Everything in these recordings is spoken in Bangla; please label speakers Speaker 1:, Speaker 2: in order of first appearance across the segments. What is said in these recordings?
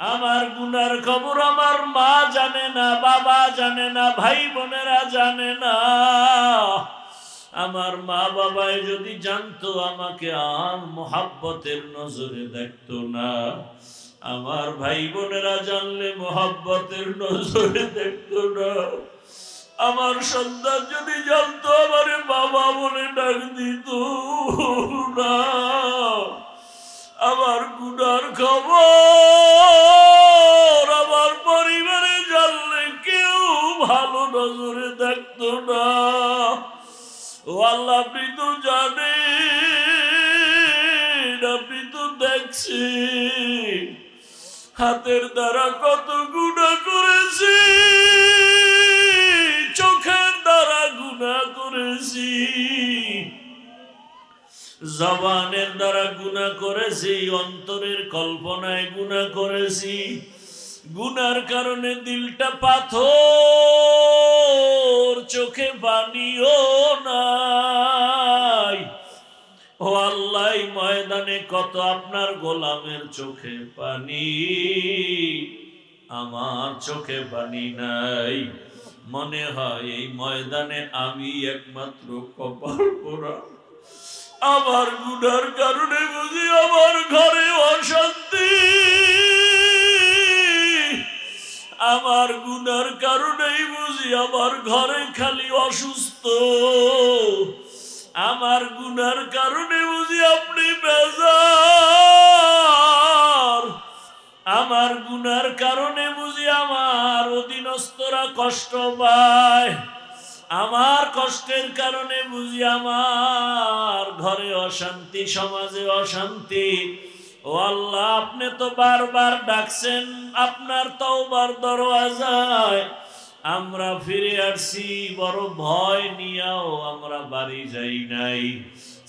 Speaker 1: আমার গুনার খবর আমার মা জানে না, বাবা জানে না, ভাই বোনেরা জানে না। আমার মা বাবাই যদি জানতো, আমাকে আর মোহাব্বতের নজরে দেখতো না। আমার ভাই বোনেরা জানলে মোহাব্বতের নজরে দেখতো না। আমার সন্তান যদি জানতো, আমারে বাবা বলে ডাক দিত না। আমার গুনার খবর, আমার পরিবারে জানলে কেউ ভালো নজরে দেখতো না। ও আল্লাহ, আপনি তো জানেন, আপনি তো হাতের দ্বারা কত গুণা করেছি, চোখের দ্বারা গুণা করেছি। জবানের দ্বারা গুণা করেছি, অন্তরের কল্পনায় গুণা করেছি। গুনার কারণে দিলটা পাথর, চোখে পানিও নাই। ও আল্লাহ ময়দানে কত আপনার গোলামের চোখে পানি? আমার চোখে পানি নাই। মনে হয় এই ময়দানে আমি একমাত্র কপাল পোড়া। আমার গুনার কারণে বুঝি আমার ঘরে অশান্তি। আমার গুনার কারণেই বুঝি আমার ঘরে খালি অসুস্থ। আমার গুনার কারণে বুঝি আপনি বেজার। আমার গুনার কারণে বুঝি আমার অধীনস্থরা কষ্ট পায়। আমার কষ্টের কারণে বুঝি আমার ঘরে অশান্তি, সমাজে অশান্তি। ও আল্লাহ, আপনি তো বারবার ডাকছেন, আপনার তওবার দরওয়াজায় আমরা ফিরে আসছি, বড় ভয় নিয়েও আমরা বাড়ি যাই নাই।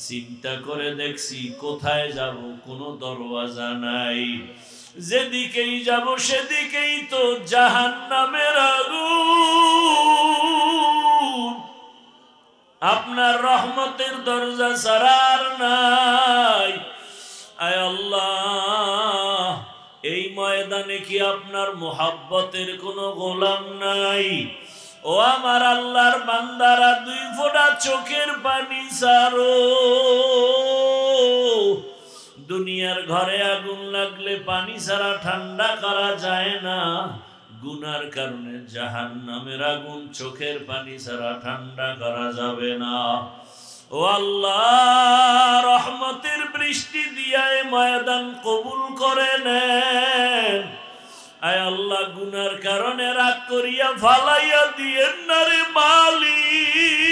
Speaker 1: চিন্তা করে দেখছি, কোথায় যাব, কোনো দরওয়াজা নাই। যেদিকেই যাব, সেদিকেই তো জাহান নামের আগুন। আপনার রহমতের দরজা সারার নাই। আয় আল্লাহ, এই ময়দানে কি আপনার মোহাব্বতের কোনো গোলাম নাই? ও আমার আল্লাহর বান্দারা, দুই ফোঁটা চোখের পানি সারো দুনিয়ার ঘরে আগুন লাগলে পানি ছাড়া ঠান্ডা করা যায় না। গুনার কারণে জাহান নামের আগুন চোখের পানি ছাড়া ঠান্ডা করা যাবে না। ও আল্লাহ, রহমতের বৃষ্টি দিয়ায় ময়দান কবুল করে নেন। আয় আল্লাহ, গুনার কারণে রাগ করিয়া ফালাইয়া দিয়েন না রে মালিক।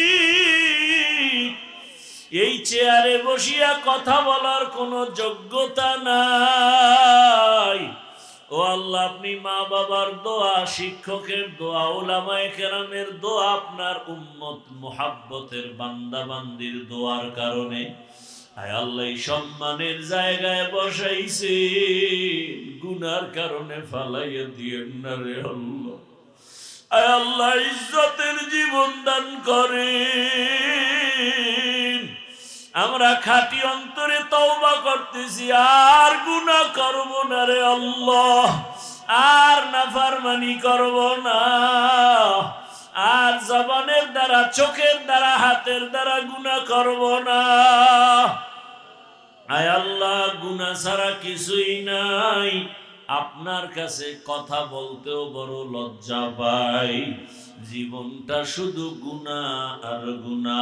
Speaker 1: এই চেয়ারে বসিয়া কথা বলার কোনো যোগ্যতা নাই। ও আল্লাহ, আপনি মা বাবার দোয়া, শিক্ষকের দোয়া ওলামায়ে কেরামের দোয়া, আপনার উম্মত মোহাব্বতের বান্দাবান্দির দোয়ার কারণে। আয় আল্লাহ সম্মানের জায়গায় বসাইছে, গুনার কারণে ফালাইয়া দিয়েন না রে আল্লাহ। আয় আল্লাহ, ইজ্জতের জীবন দান করেন। আমরা খাঁটি অন্তরে তওবা করতেছি, আর গুনাহ করব না রে আল্লাহ, আর নাফরমানি করব না। আর জবানের দ্বারা, চোখের দ্বারা, হাতের দ্বারা গুনাহ করব না। আয় আল্লাহ, গুনাহ ছাড়া কিছুই নাই। আপনার কাছে কথা বলতেও বড় লজ্জা পাই। জীবনটা শুধু গুণা আর গুণা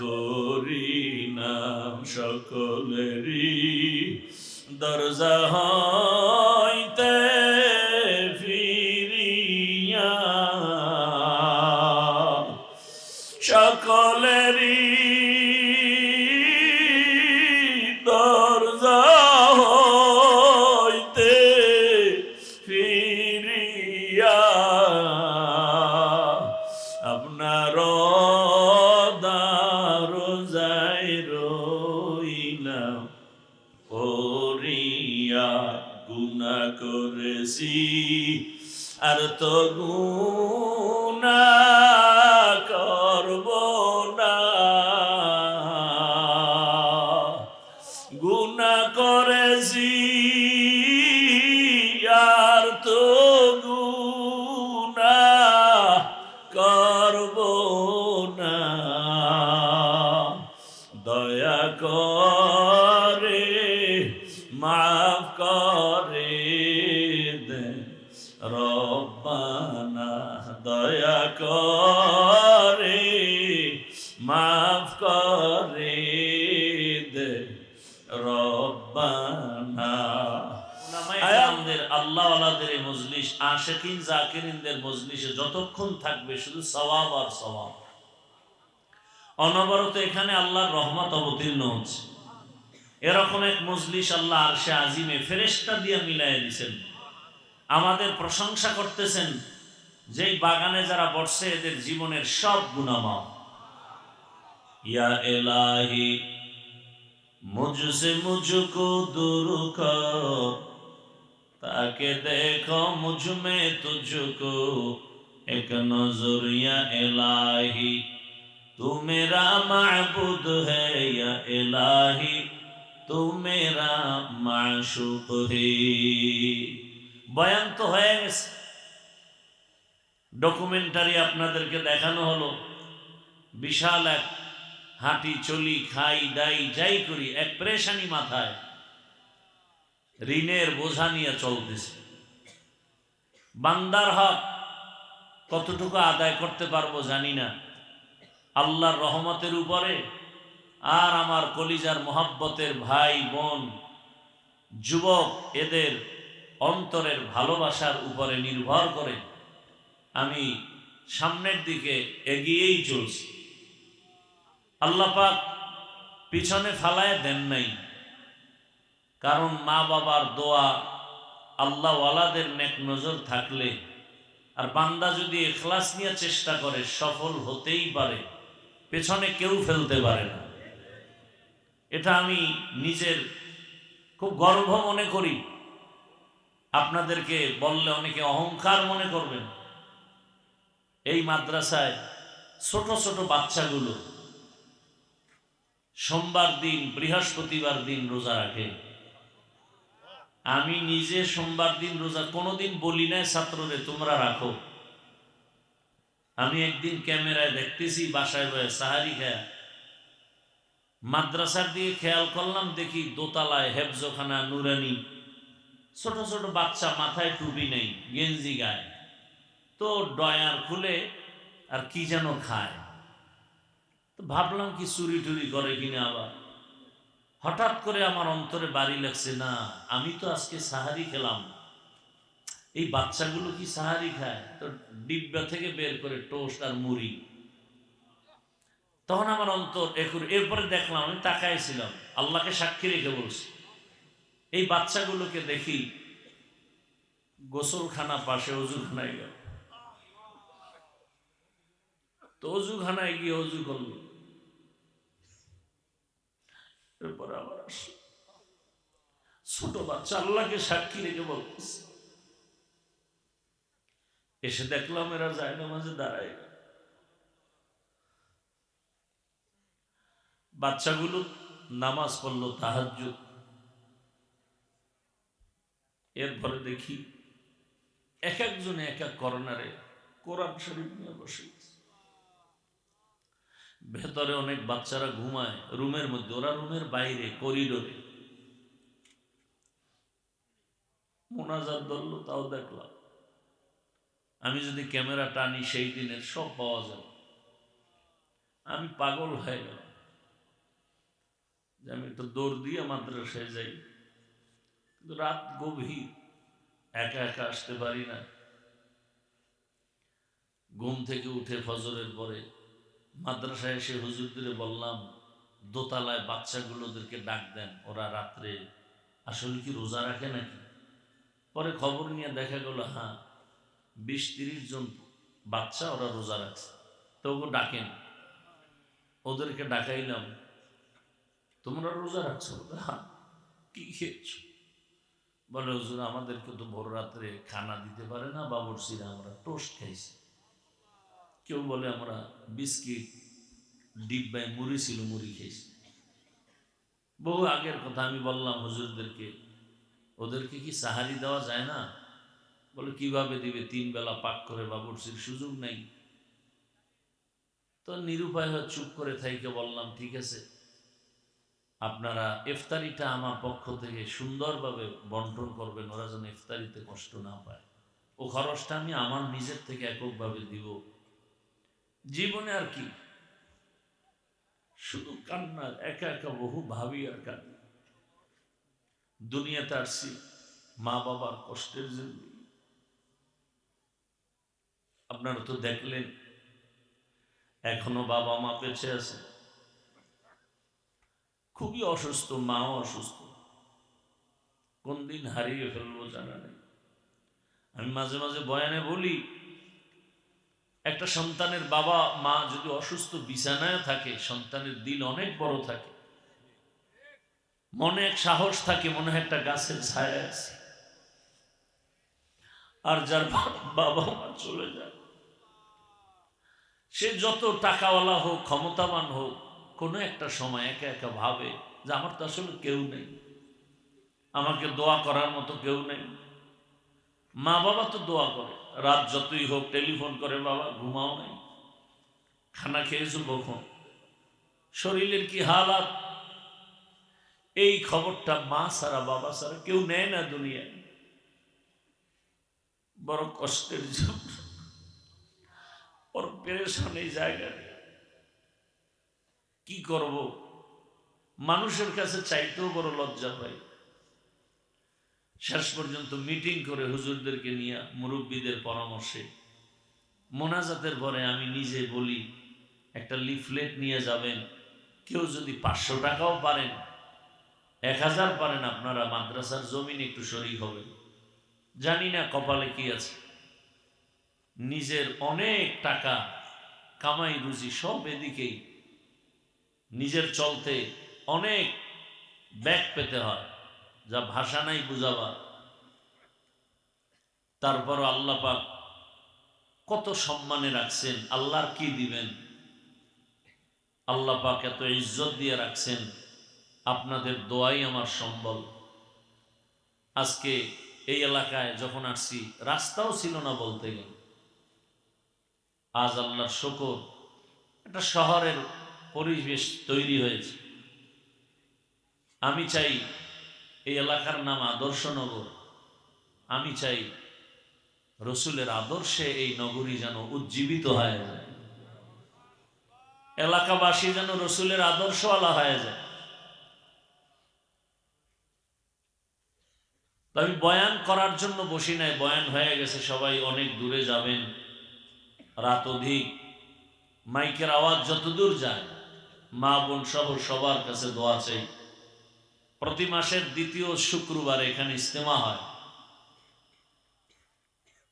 Speaker 1: করি নাম সকলেরই। দরজা গুনা আমাদের যতক্ষণ থাকবে শুধু আর অনবরত এখানে আল্লাহর রহমত অবতীর্ণ হচ্ছে। এরকম এক মজলিস আল্লাহ আরশে আজিমে দিছেন। আমাদের প্রশংসা করতেছেন যেই বাগানে যারা বসছে, এদের জীবনের সব গুণামা ইয়া এলাহি তাকে দেখো মুঝমে में এক নজরিয়া এলাহি। या इलाही तू मेरा महबूद है या इलाही तू বয়ান তো হয়ে গেছে। ডকুমেন্টারি আপনাদেরকে দেখানো হলো। বিশাল এক হাঁটি চলি, খাই, দাই, যাই করি, এক প্রেশানি মাথায়। ঋণের বোঝা নিয়ে চলতেছে। বান্দার হক কতটুকু আদায় করতে পারব জানি না। আল্লাহর রহমতের উপরে আর আমার কলিজার মোহাব্বতের ভাই, বোন, যুবক এদের অন্তরের ভালোবাসার উপরে নির্ভর করে আমি সামনের দিকে এগিয়েই চলছি। আল্লাপাক পিছনে ফালায় দেন নাই। কারণ মা বাবার দোয়া আল্লাহ আল্লাহওয়ালাদের নেক নজর থাকলে, আর বান্দা যদি এখলাস নিয়ে চেষ্টা করে, সফল হতেই পারে, পেছনে কেউ ফেলতে পারে না। এটা আমি নিজের খুব গর্ব মনে করি। আপনাদেরকে বললে অনেকে অহংকার মনে করবেন। এই মাদ্রাসায় ছোট ছোট বাচ্চাগুলো সোমবার দিন, বৃহস্পতিবার দিন রোজা রাখে। আমি নিজে সোমবার দিন রোজা, কোনোদিন বলি নাই, ছাত্ররে, তোমরা রাখো। আমি একদিন ক্যামেরায় দেখতেছি, বাসায় বয়ে সাহারি খায়। মাদ্রাসার দিয়ে খেয়াল করলাম, দেখি দোতলায় হেফজোখানা, নুরানি। ছোট ছোট বাচ্চা মাথায় টুপি নেই, গেঞ্জি গায়ে। তো ডয়ার খুলে আর কি যেন খায়। তো ভাবলাম কি চুরি টুরি করে কিনা আবার। হঠাৎ করে আমার অন্তরে বাড়ি লাগছে, না, আমি তো আজকে সাহারি খেলাম। এই বাচ্চাগুলো কি সাহারি খায়? তো ডিব্বা থেকে বের করে টোস্ট আর মুড়ি। তখন আমার অন্তর এরপরে দেখলাম, আমি তাকাইছিলাম আল্লাহকে সাক্ষী রেখে বলছি। এই বাচ্চাগুলোকে দেখি গোসলখানা পাশে অজুখানায় গেল। তো অজুখানায় গিয়ে অজু করল। এরপরে আবার আসলো। ছোট বাচ্চা, আল্লাহকে সাক্ষী রেখে বলতেছে। এসে দেখলাম এরা যায় না মাঝে দাঁড়ায়। বাচ্চাগুলো নামাজ পড়ল তাহাজ এরপরে দেখি, এক একজনে এক এক করোনারে কোরআন শরীফ নিয়ে বসে। ভেতরে অনেক বাচ্চারা ঘুমায়, রুমের মধ্যে, ওরা রুমের বাইরে করিডোরে মোনাজাত ধরলো, তাও দেখলাম। আমি যদি ক্যামেরা টানি, সেই দিনের সব পাওয়া যাবে। আমি পাগল হয়ে গেলাম। আমি একটু দৌড় দিয়ে মাদ্রাসায় যাই। কিন্তু রাত গভীর, একা একা আসতে পারি না। ঘুম থেকে উঠে ফজরের পরে মাদ্রাসায় এসে হুজুরদের বললাম, দোতলায় বাচ্চাগুলোদেরকে ডাক দেন, ওরা রাত্রে আসলে কি রোজা রাখে নাকি? পরে খবর নিয়ে দেখা গেল হ্যাঁ বিশ তিরিশ জন বাচ্চা ওরা রোজা রাখছে। তবু ডাকেন। ওদেরকে ডাকাইলাম, তোমরা রোজা রাখছো? হ্যাঁ কি খেয়েছো? বলে, হুজুর, আমাদেরকে তো ভোর রাত্রে খানা দিতে পারে না বাবরসিরা আমরা টোস্ট খাইছি। কেউ বলে আমরা বিস্কিট ডিব্বায় মুড়ি ছিল, মুড়ি খেয়েছি। বহু আগের কথা আমি বললাম হুজুরদেরকে, ওদেরকে কি সাহারি দেওয়া যায় না? বলে, কীভাবে দিবে? তিন বেলা পাক করে বাবুরসির সুযোগ নেই। তো নিরুপায় হয়ে চুপ করে থাইকে বললাম, ঠিক আছে। আপনারা ইফতারিটা আমার পক্ষ থেকে সুন্দরভাবে বন্টন করবেন। ওরা যেন ইফতারিতে কষ্ট না পায়। ও খরচটা আমি আমার নিজের থেকে এককভাবে দিব। জীবনে আর কি? শুধু কান্না একা একা বহু ভাবি আর কাঁদি। দুনিয়াতে আসছি মা বাবার কষ্টের জন্য। আপনারা তো দেখলেন, এখনও বাবা মা বেঁচে আছে। খুবই অসুস্থ, মাও অসুস্থ। কোন দিন হারিয়ে ফেলব জানা নেই। আমি মাঝে মাঝে বয়ানে বলি একটা সন্তানের বাবা, মা যদি অসুস্থ বিছানায় থাকে, সন্তানের দিল অনেক বড় থাকে। মনে এক সাহস থাকে, মনে হয় একটা গাছের ছায়া আছে। আর যার বাবা মা চলে যায়। সে যত টাকাওয়ালা হোক, ক্ষমতাবান হোক, কোনো একটা সময় একা একা ভাবে যে আমার তো আসলে কেউ নেই। আমাকে দোয়া করার মতো কেউ নেই। মা বাবা তো দোয়া করে। রাত যতই হোক টেলিফোন করে, বাবা, ঘুমাও নেই। খানা খেয়েছো কখন? শরীরের কি হালাত? এই খবরটা মা সারা বাবা সারা কেউ নেয় না দুনিয়ায়। বড় কষ্টের জন্য। ওর পেরেশান এই জায়গায় কি করব? মানুষের কাছে চাইতেও বড় লজ্জা পাই শেষ পর্যন্ত মিটিং করে হুজুরদেরকে নিয়ে মুরব্বীদের পরামর্শে। মোনাজাতের পরে আমি নিজে বলি, একটা লিফলেট নিয়ে যাবেন, কেউ যদি পাঁচশো টাকাও পারেন, এক হাজার পারেন, আপনারা মাদ্রাসার জমিন একটু শরিক হবেন। জানি না কপালে কি আছে। নিজের অনেক টাকা কামাই রুজি সব এদিকেই। নিজের চলতে অনেক ব্যাগ পেতে হয়। যা ভাষা নাই বুঝাবা তারপর আল্লাহ পাক কত সম্মানে রাখছেন, আল্লাহর কি দিবেন? আল্লাহ পাক এত ইজ্জত দিয়ে রাখছেন, আপনাদের দোয়াই আমার সম্বল। আজকে এই এলাকায় যখন আসছি, রাস্তাও ছিল না বলতে গেলে। আজ আল্লাহর শকর, একটা শহরের পরিবেশ তৈরি হয়েছে। আমি চাই এই এলাকার নাম আদর্শনগর আমি চাই রসুলের আদর্শে এই নগরী যেন উজ্জীবিত হয়ে যায়। এলাকাবাসী যেন রসুলের আদর্শওয়ালা হয়ে যায়। আমি বয়ান করার জন্য বসি নাই, বয়ান হয়ে গেছে, সবাই অনেক দূরে যাবেন। রাত অধিক, মাইকের আওয়াজ যতদূর যায়, মা বোন সহ সবার কাছে দোয়া চাই। প্রতি মাসের দ্বিতীয় শুক্রবার এখানে ইস্তেমা হয়।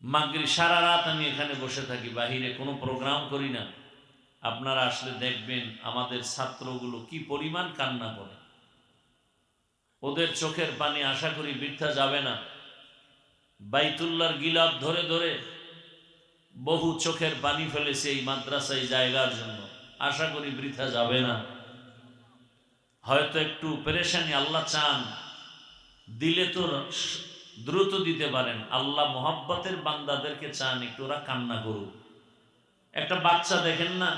Speaker 1: মাগরি সারা রাত আমি এখানে বসে থাকি, বাহিরে কোনো প্রোগ্রাম করি না। আপনারা আসলে দেখবেন আমাদের ছাত্রগুলো কি পরিমাণ কান্না করে। ওদের চোখের পানি আশা করি বৃদ্ধা যাবে না। বাইতুল্লার গিলাপ ধরে ধরে বহু চোখের পানি ফেলেছে এই মাদ্রাসায় জায়গার জন্য। আশা করি বৃথা যাবে না। হয়তো একটু পেরেশানি, আল্লাহ চান, দিলে তো দ্রুত দিতে পারেন। আল্লাহ মোহাব্বতের বান্দাদেরকে চান একটু ওরা কান্না করুক। একটা বাচ্চা দেখেন না?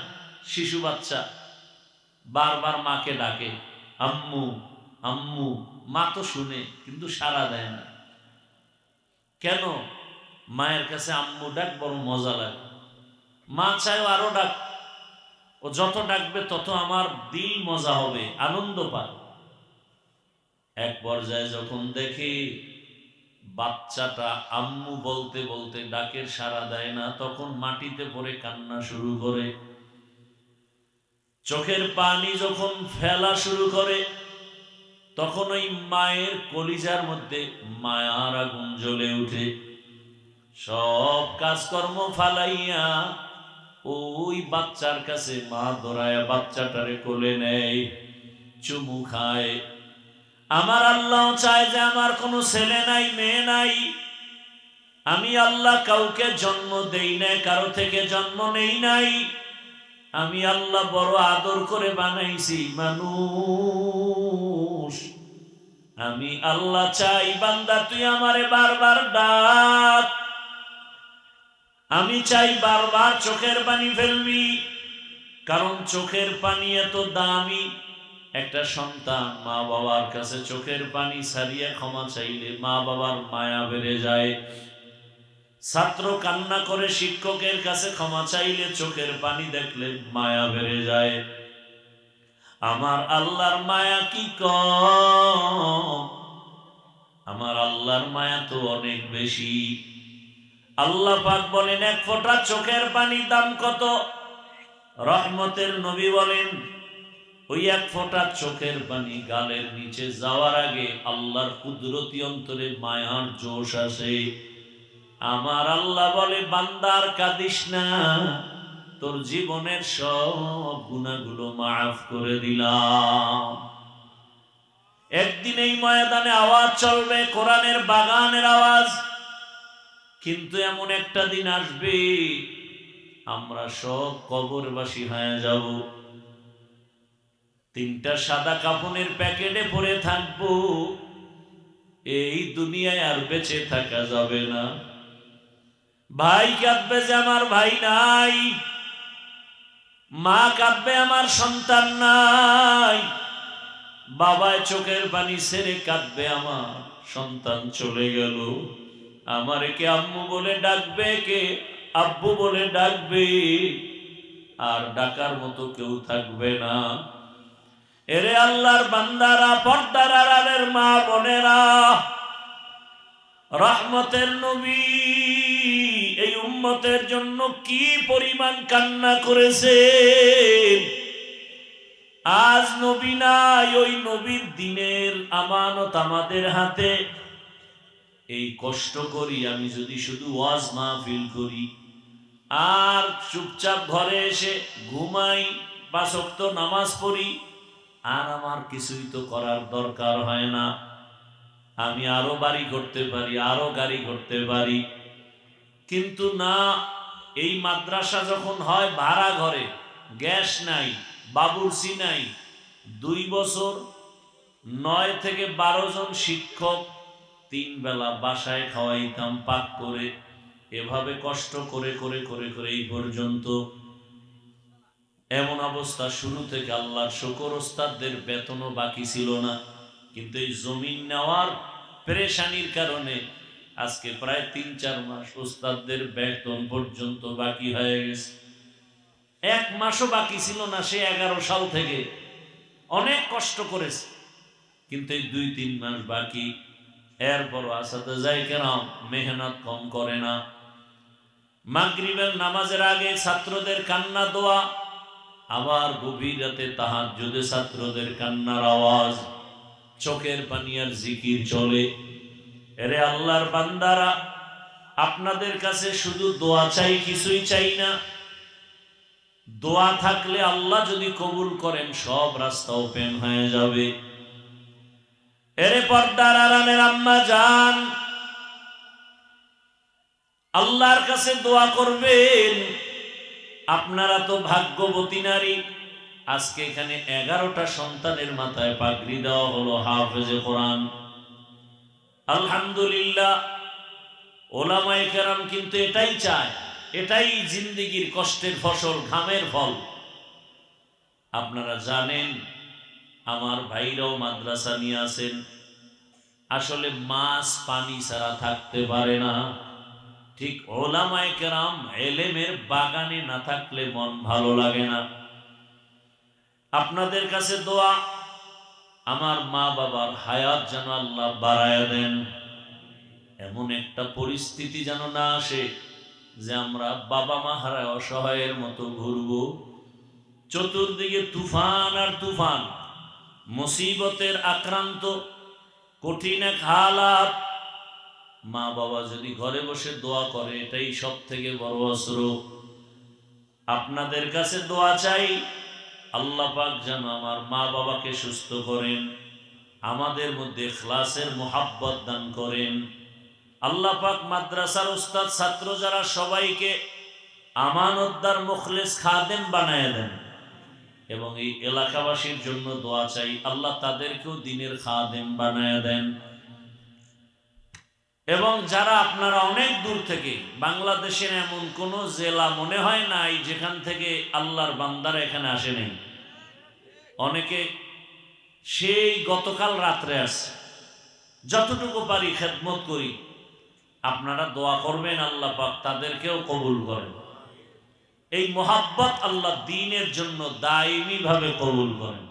Speaker 1: শিশু বাচ্চা। বারবার মাকে ডাকে, আম্মু আম্মু, মা তো শুনে, কিন্তু সাড়া দেয় না। কেন? মায়ের কাছে আম্মু ডাক বড় মজা লাগে। মা চায় আরও ডাক। ও যত ডাকবে, তত আমার দিল মজা হবে, আনন্দ পায় এক পর্যায়ে যখন দেখি বাচ্চাটা আম্মু বলতে বলতে ডাকের সাড়া দেয় না, তখন মাটিতে পড়ে কান্না শুরু করে। চোখের পানি যখন ফেলা শুরু করে, তখন ওই মায়ের কলিজার মধ্যে মায়ার আগুন জ্বলে উঠে। সব কাজকর্ম ফালাইয়া ওই বাচ্চার কাছে মা ধরায় বাচ্চাটারে কোলে নেয়, চুমু খায়। আমার আল্লাহ চায় যে আমার কোনো ছেলে নাই, মেয়ে নাই। আমি আল্লাহ কাউকে জন্ম দেই নাই, কারও থেকে জন্ম নেই নাই। আমি আল্লাহ বড় আদর করে বানাইছি, মানুষ। আমি আল্লাহ চাই, বান্দা, তুই আমারে বারবার ডাক। আমি চাই বারবার চোখের পানি ফেলবি। কারণ চোখের পানি এত দামি। একটা সন্তান মা বাবার কাছে চোখের পানি সারিয়া ক্ষমা চাইলে মা বাবার মায়া বেড়ে যায়। ছাত্র কান্না করে শিক্ষকের কাছে ক্ষমা চাইলে চোখের পানি দেখলে মায়া বেড়ে যায়। আমার আল্লাহর মায়া কি কম? আমার আল্লাহর মায়া তো অনেক বেশি। আল্লাহ পাক বলেন, এক ফোঁটা চোখের পানি দাম কত? রহমতের নবী বলেন, ওই এক ফোঁটা চোখের পানি গালের নিচে যাওয়ার আগে আল্লাহর কুদরতি অন্তরে মায়ার জোশ আসে। আমার আল্লাহ বলে, বান্দার কাঁদিস না, তোর জীবনের সব গুণাগুলো মাফ করে দিলাম। একদিন এই ময়দানে আওয়াজ চলবে, কোরআনের বাগানের আওয়াজ। কিন্তু এমন একটা দিন আসবে, আমরা সব কবরবাসী হয়ে যাব। তিনটা সাদা কাপনের প্যাকেটে পরে থাকব, এই দুনিয়ায় আর বেঁচে থাকা যাবে না। ভাই কাঁদবে যে আমার ভাই নাই, মা কাঁদবে আমার সন্তান নাই, বাবায় চোখের পানি ছেড়ে কাঁদবে আমার সন্তান চলে গেল। আমার কে আম্মু বলে ডাকবে কে? আব্বু বলে ডাকবে। আর ডাকার মতো কেউ থাকবে না। এরে আল্লাহর বান্দারা, পর্দার আড়ালের মা বোনেরা, রহমতের নবী, এই উম্মতের জন্য কি পরিমাণ কান্না করেছে আজ নবী নাই, ওই নবীর দিনের আমানত আমাদের হাতে। এই কষ্ট করি, আমি যদি শুধু ওয়াজ মাহফিল করি। আর চুপচাপ ঘরে এসে ঘুমাই বা শক্ত নামাজ পড়ি, আর আমার কিছুই তো করার দরকার হয় না। আমি আরও বাড়ি করতে পারি, আরও গাড়ি করতে পারি। কিন্তু না, এই মাদ্রাসা যখন হয় ভাড়া ঘরে, গ্যাস নাই বাবুরসি নাই, দুই বছর নয় থেকে বারো জন শিক্ষক তিন বেলা বাসায় খাওয়াইতাম পাক করে। এভাবে কষ্ট করে করে করে করে এই পর্যন্ত এমন অবস্থা শুরু থেকে আল্লাহর শকর ওস্তাদদের বেতনও বাকি ছিল না। কিন্তু এই জমিন নেওয়ার পেরেশানির কারণে আজকে প্রায় তিন চার মাস ওস্তাদদের বেতন পর্যন্ত বাকি হয়ে গেছে। এক মাসও বাকি ছিল না সে এগারো সাল থেকে। অনেক কষ্ট করেছে। কিন্তু এই দুই তিন মাস বাকি এরপরও আসাতে যাই কেন মেহনত কম করে না। মাগরিবের নামাজের আগে ছাত্রদের কান্না দোয়া, আবার গভীর রাতে তাহার যুদে ছাত্রদের কান্নার আওয়াজ, চোখের পানিয়ার জিকির চলে। এরে আল্লাহর বান্দারা, আপনাদের কাছে শুধু দোয়া চাই, কিছুই চাই না। দোয়া থাকলে আল্লাহ যদি কবুল করেন, সব রাস্তা ওপেন হয়ে যাবে। এরে পর্দার আরামের আম্মা যান। আল্লাহর কাছে দোয়া করবেন। আপনারা তো ভাগ্যবতী নারী। আজকে এখানে এগারোটা সন্তানের মাথায় পাগড়ি দেওয়া হলো হাফেজে কোরআন। আলহামদুলিল্লাহ, ওলামায়ে কেরাম কিন্তু এটাই চায়। এটাই জিন্দিগির কষ্টের ফসল, ঘামের ফল। আপনারা জানেন আমার ভাইরাও মাদ্রাসা নিয়ে আসেন। আসলে মাছ পানি ছাড়া থাকতে পারে না। ঠিক ওলামায় কেরাম এলেমের বাগানে না থাকলে মন ভালো লাগে না। আপনাদের কাছে দোয়া, আমার মা বাবার হায়াত যেন আল্লাহ বাড়ায় দেন। এমন একটা পরিস্থিতি যেন না আসে যে আমরা বাবা মা হারায় অসহায়ের মতো ঘুরব। চতুর্দিকে তুফান আর তুফান মুসিবতের আক্রান্ত, কঠিন এক হালাত। মা বাবা যদি ঘরে বসে দোয়া করে, এটাই সব থেকে বড় অস্ত্র। আপনাদের কাছে দোয়া চাই, আল্লাহ পাক যেন আমার মা বাবাকে সুস্থ করেন, আমাদের মধ্যে খ্লাসের মোহাব্বত দান করেন। আল্লাহ পাক মাদ্রাসার উস্তাদ, ছাত্র যারা সবাইকে আমানতদার মুখলেস খাদেম বানায় দেন। এবং এই এলাকাবাসীর জন্য দোয়া চাই, আল্লাহ তাদেরকেও দিনের খাদেম বানায় দেন। এবং যারা আপনারা অনেক দূর থেকে, বাংলাদেশের এমন কোন জেলা মনে হয় নাই যেখান থেকে আল্লাহর বান্দারা এখানে আসে অনেকে সেই গতকাল রাত্রে আসে যতটুকু পারি খেদমত করি। আপনারা দোয়া করবেন, আল্লাহ পাক তাদেরকেও কবুল করেন। এই মোহাব্বত আল্লাহ দিনের জন্য দায়মি ভাবে কবুল করেন।